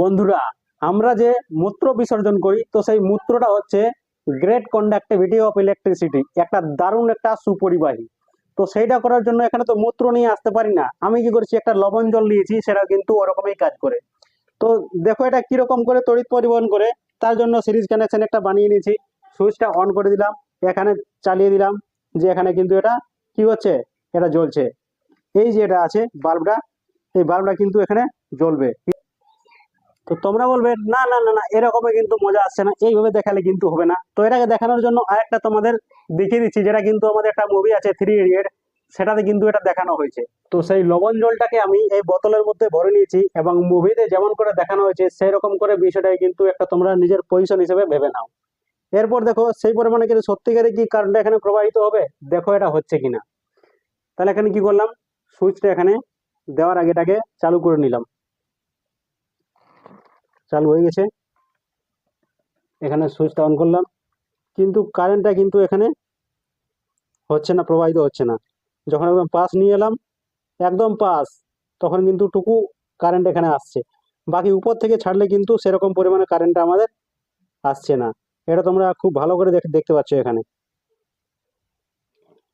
বন্ধুরা, আমরা যে মূত্র বিসর্জন করি, তো সেই মূত্রটা হচ্ছে গ্রেট কন্ডাক্টিভিটি অফ ইলেকট্রিসিটি একটা দারুণ একটা সুপরিবাহী। তো সেইটা করার জন্য এখানে তো মূত্র নিয়ে আসতে পারি না। আমি কি করেছি, একটা লবণ জল নিয়েছি, সেটা কিন্তু ওরকমই কাজ করে। তো দেখো এটা কীরকম করে তড়িৎ পরিবহন করে, তার জন্য সিরিজ কানেকশন একটা বানিয়ে নিয়েছি, সুইচটা অন করে দিলাম, এখানে চালিয়ে দিলাম, যে এখানে কিন্তু এটা কি হচ্ছে, এটা জ্বলছে। এই যে এটা আছে বাল্বটা, এই বাল্বটা কিন্তু এখানে জ্বলবে। তো তোমরা বলবে, না না না না এরকমই কিন্তু মজা আসছে না, এইভাবে দেখালে কিন্তু হবে না। তো এটাকে দেখানোর জন্য আরেকটা তোমাদের দেখিয়ে দিচ্ছি, যেটা কিন্তু আমাদের একটা মুভি আছে থ্রি ইডিয়েট সেটাতে কিন্তু এটা দেখানো হয়েছে। তো সেই লবণ জলটাকে আমি এই বোতলের মধ্যে ভরে নিয়েছি এবং মুভিতে যেমন করে দেখানো হয়েছে সেই রকম করে বিষয়টাকে কিন্তু একটা তোমরা নিজের পজিশন হিসেবে ভেবে নাও। এরপর দেখো, সেই পরিমাণে কিন্তু সত্যিকারে কি কারেন্টটা এখানে প্রবাহিত হবে? দেখো এটা হচ্ছে কিনা। তাহলে এখানে কি করলাম? সুইচটা এখানে দেওয়ার আগে এটাকে চালু করে নিলাম। চালু হয়ে গেছে। এখানে সুইচটা অন করলাম। কিন্তু কারেন্টটা কিন্তু এখানে হচ্ছে না, প্রবাহিত হচ্ছে না। যখন একদম পাস নিয়ে এলাম, একদম পাস তখন কিন্তু টুকু কারেন্ট এখানে আসছে। বাকি উপর থেকে ছাড়লে কিন্তু সেরকম পরিমাণে কারেন্টটা আমাদের আসছে না। এটা তোমরা খুব ভালো করে দেখতে পাচ্ছ এখানে।